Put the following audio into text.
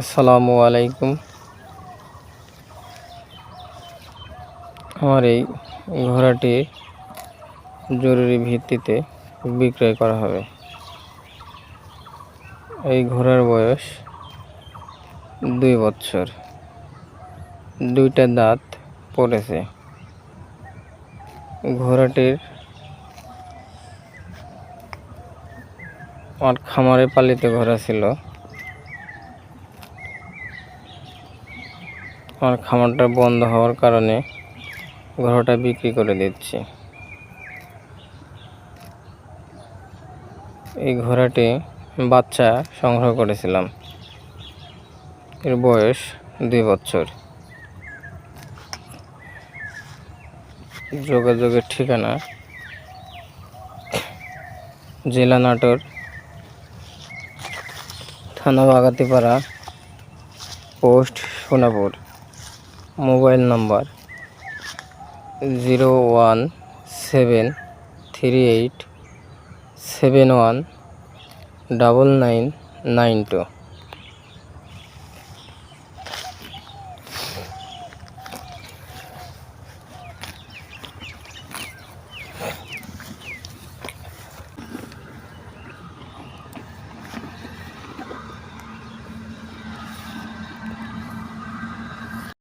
আসসালামু আলাইকুম। আমার এই ঘোড়াটি জরুরি ভিত্তিতে বিক্রয় করা হবে। এই ঘোড়ার বয়স দুই বছর। দুইটা দাঁত পড়েছে। ঘোড়াটির আমার খামারে পালিত ঘোড়া ছিল। আমার খামারটা বন্ধ হওয়ার কারণে ঘোড়াটা বিক্রি করে দিচ্ছি। এই ঘোড়াটি বাচ্চা সংগ্রহ করেছিলাম। এর বয়স দুই বছর। যোগাযোগের ঠিকানা জেলা নাটোর, থানা Bagatipara, post Sonapur. Mobile number zero one seven three eight seven one double nine nine two.